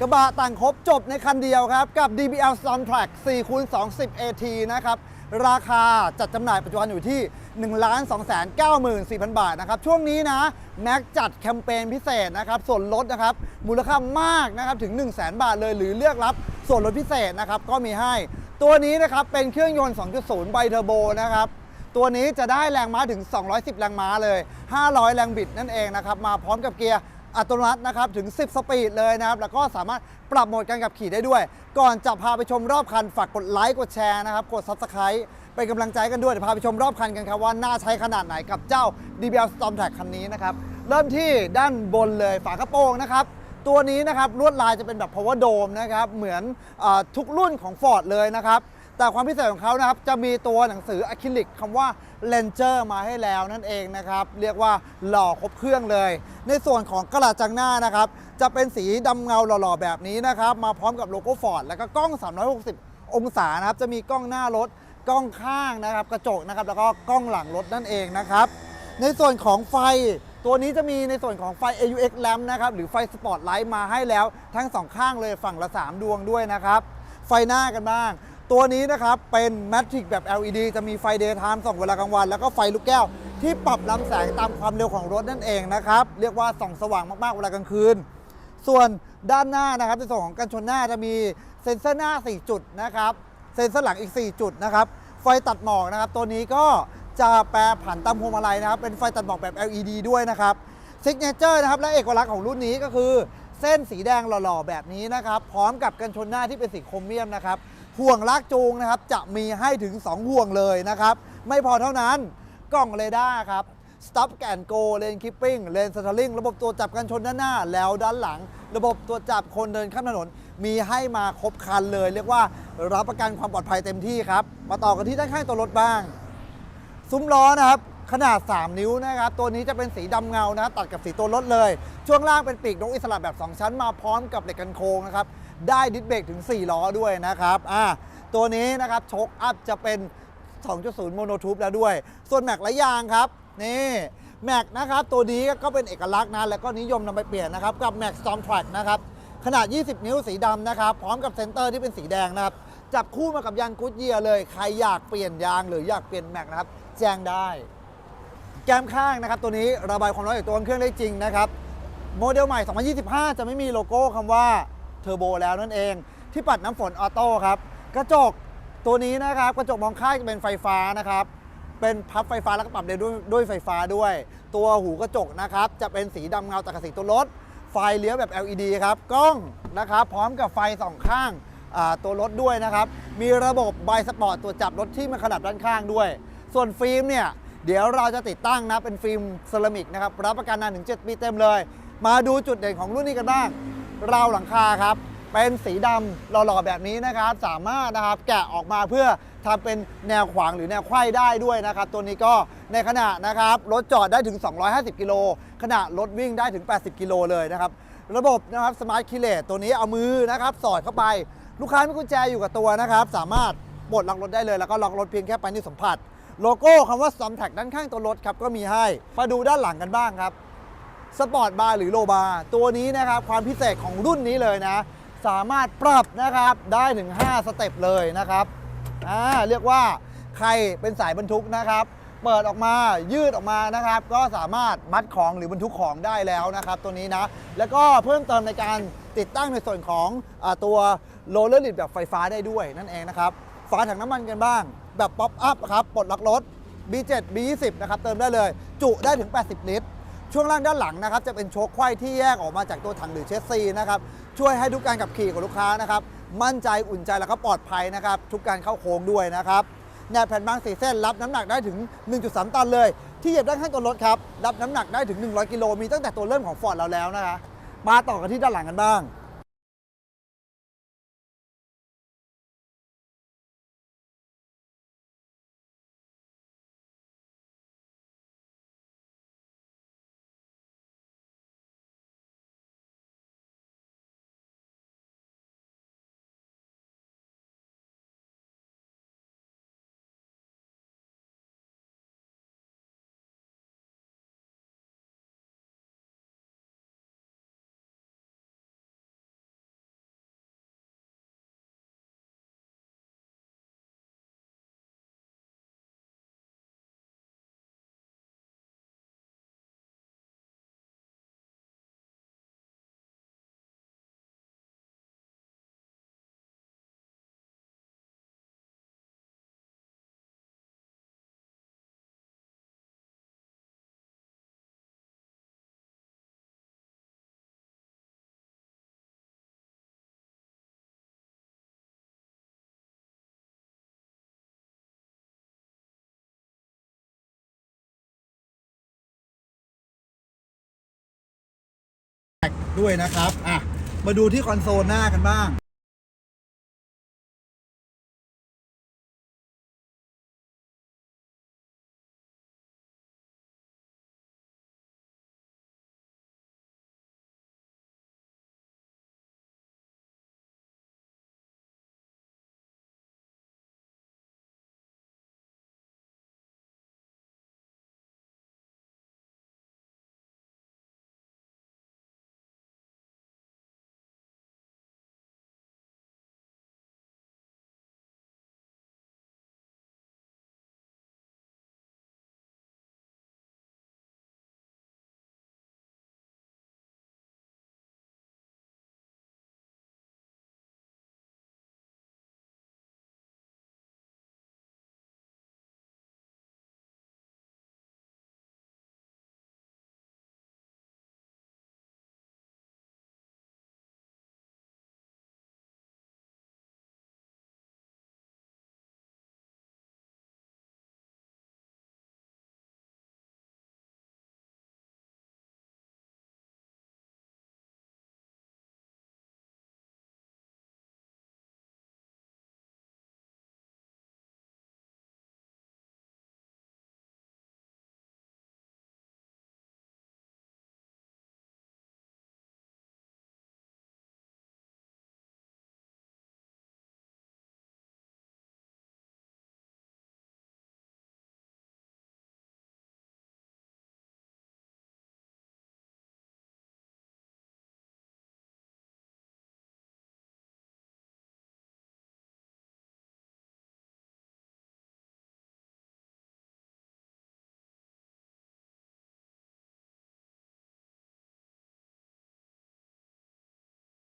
กระบะต่างครบจบในคันเดียวครับ กับ DBL Soundtrack 4คูณ20 AT นะครับ ราคาจัดจำหน่ายปัจจุบันอยู่ที่ 1 2 9 4 0 0 0 บาทนะครับ ช่วงนี้นะแม็กจัดแคมเปญพิเศษนะครับ ส่วนลดนะครับ มูลค่ามากนะครับ ถึง 1 0 0 0 0 0 บาทเลย หรือเลือกรับส่วนลดพิเศษนะครับ ก็มีให้ ตัวนี้นะครับเป็นเครื่องยนต์ 2.0 ไบเทอร์โบนะครับตัวนี้จะได้แรงม้าถึง 210 แรงม้าเลย 500 แรงบิดนั่นเองนะครับ มาพร้อมกับเกียร์ อัตโนมัตินะครับถึง 10 สปีดเลยนะครับ แล้วก็สามารถปรับโหมดการขับขี่ได้ด้วย ก่อนจะพาไปชมรอบคันฝากกดไลค์กดแชร์นะครับ กด Subscribe เป็นกำลังใจกันด้วยเดี๋ยวพาไปชมรอบคันกันครับว่าน่าใช้ขนาดไหนกับเจ้า DBL Storm Track คันนี้นะครับ เริ่มที่ด้านบนเลยฝากระโปรงนะครับตัวนี้นะครับลวดลายจะเป็นแบบ power dome นะครับเหมือนอทุกรุ่นของ Ford เลยนะครับ แต่ความพิเศษของเขานะครับจะมีตัวหนังสืออะคริลิกคำว่า Ranger มาให้แล้วนั่นเองนะครับ เรียกว่าหล่อครบเครื่องเลย ในส่วนของกระดาษจังหน้านะครับ จะเป็นสีดำเงาหล่อๆแบบนี้นะครับ มาพร้อมกับโลโก้ Ford แล้วก็กล้อง 360 องศานะครับ จะมีกล้องหน้ารถ กล้องข้างนะครับ กระจกนะครับ แล้วก็กล้องหลังรถนั่นเองนะครับ ในส่วนของไฟตัวนี้จะมีในส่วนของไฟ AUX lamp นะครับ หรือไฟสปอตไลท์มาให้แล้วทั้งสองข้างเลยฝั่งละ 3 ดวงด้วยนะครับ ไฟหน้ากันบ้าง ตัวนี้นะครับเป็น Matrix แบบ LED จะมีไฟ Daytime ส่องเวลากลางวัน แล้วก็ไฟลูกแก้ว ที่ปรับลำแสงตามความเร็วของรถนั่นเองนะครับ เรียกว่าส่องสว่างมากๆเวลากลางคืน ส่วนด้านหน้านะครับในส่วนของกันชนหน้าจะมีเซ็นเซอร์หน้า 4 จุดนะครับ เซ็นเซอร์หลังอีก 4 จุดนะครับ ไฟตัดหมอกนะครับ ตัวนี้ก็จะแปรผันตามพวงมาลัยนะครับ เป็นไฟตัดหมอกแบบ LED ด้วยนะครับซิกเนเจอร์นะครับ และเอกลักษณ์ของรุ่นนี้ก็คือ เส้นสีแดงหล่อๆ แบบนี้นะครับ พร้อมกับกันชนหน้าที่เป็นสีโครเมียมนะครับ ห่วงลากจูงนะครับจะมีให้ถึง 2 ห่วงเลยนะครับ ไม่พอเท่านั้นกล้องเรดาร์ครับ Stop and Go Lane Keeping Lane Steering ระบบตัวจับกันชนด้านหน้า แล้วด้านหลัง ระบบตัวจับคนเดินข้ามถนน มีให้มาครบคันเลย เรียกว่ารับประกันความปลอดภัยเต็มที่ครับ มาต่อกันที่ด้านข้างตัวรถบ้าง ซุ้มล้อนะครับ ขนาด 3 นิ้วนะครับ ตัวนี้จะเป็นสีดำเงานะตัดกับสีตัวรถเลย ช่วงล่างเป็นปีกนกอิสระแบบ 2 ชั้นมาพร้อมกับเหล็กกันโค้งนะครับ ได้ดิสเบรกถึง 4 ล้อด้วยนะครับอ่าตัวนี้นะครับโชคอัพจะเป็น 2.0 โมโนทูบแล้วด้วย ส่วนแม็กและยางครับ นี่แม็กนะครับ ตัวนี้ก็เป็นเอกลักษณ์นะ แล้วก็นิยมนำไปเปลี่ยนนะครับ กับแม็ก Storm Track นะครับ ขนาด 20 นิ้วสีดำนะครับ พร้อมกับเซนเตอร์ที่เป็นสีแดงนะครับ จับคู่มากับยางกุดเยียเลย ใครอยากเปลี่ยนยางหรืออยากเปลี่ยนแม็กนะครับ แจ้งได้ แก้มข้างนะครับ ตัวนี้ระบายความร้อนจากตัวเครื่องได้จริงนะครับ โมเดลใหม่ 2025 จะไม่มีโลโก้คำว่า เทอร์โบแล้วนั่นเอง ที่ปัดน้ำฝนออโต้ครับ กระจกตัวนี้นะครับ กระจกมองข้างจะเป็นไฟฟ้านะครับ เป็นพับไฟฟ้าแล้วก็ปรับเร็วด้วยด้วยไฟฟ้าด้วย ตัวหูกระจกนะครับ จะเป็นสีดำเงาตัดกับสีตัวรถ ไฟเลี้ยวแบบ LED ครับ กล้องนะครับ พร้อมกับไฟสองข้างตัวรถด้วยนะครับ มีระบบไบสปอร์ตตัวจับรถที่มันขนาดด้านข้างด้วย ส่วนฟิล์มเนี่ยเดี๋ยวเราจะติดตั้งนะเป็นฟิล์มเซรามิกนะครับรับประกันนานถึง 7 ปีเต็มเลย มาดูจุดเด่นของรุ่นนี้กันบ้าง ราวหลังคาครับ เป็นสีดำหล่อๆแบบนี้นะครับ สามารถนะครับแกะออกมาเพื่อทำเป็นแนวขวางหรือแนวไขว้ได้ด้วยนะครับ ตัวนี้ก็ในขณะนะครับรถจอดได้ถึง 250 กิโลขณะรถวิ่งได้ถึง 80 กิโลเลยนะครับ ระบบนะครับสมาร์ทคิเลตตัวนี้เอามือนะครับ สอดเข้าไป ลูกค้ามีกุญแจอยู่กับตัวนะครับ สามารถปลดล็อกรถได้เลย แล้วก็ล็อกรถเพียงแค่ไปนิ้วสัมผัส โลโก้คำว่า s t o m t a g ด้านข้างตัวรถครับก็มีให้ มาดูด้านหลังกันบ้างครับ สปอร์ตบาร์หรือโลบาร์ตัวนี้นะครับความพิเศษของรุ่นนี้เลยนะ สามารถปรับนะครับได้ถึง 5 สเต็ปเลยนะครับอ่าเรียกว่าใครเป็นสายบรรทุกนะครับ เปิดออกมายืดออกมานะครับ ก็สามารถมัดของหรือบรรทุกของได้แล้วนะครับ ตัวนี้นะแล้วก็เพิ่มเติมในการติดตั้งในส่วนของอตัวโรลเลอร์ลิดแบบไฟฟ้าได้ด้วยนั่นเองนะครับฝาถังน้ำมันกันบ้าง แบบป๊อปอัพครับปลดล็อกรถ B7 B20 นะครับ เติมได้เลย จุได้ถึง 80 ลิตร ช่วงล่างด้านหลังนะครับจะเป็นโชคไขว้ที่แยกออกมาจากตัวถังหรือเชสซีนะครับช่วยให้ทุกการขับขี่ของลูกค้านะครับมั่นใจอุ่นใจแล้วก็ปลอดภัยนะครับทุกการเข้าโค้งด้วยนะครับแนบแผ่นบางสีเส้นรับน้ำหนักได้ถึง 1.3 ตันเลย ที่เหยียบด้านข้างตัวรถครับรับน้ำหนักได้ถึง 100 กิโลมีตั้งแต่ตัวเริ่มของฟอร์ดเราแล้วนะคะมาต่อกันที่ด้านหลังกันบ้าง ด้วยนะครับ อะ มาดูที่คอนโซลหน้ากันบ้าง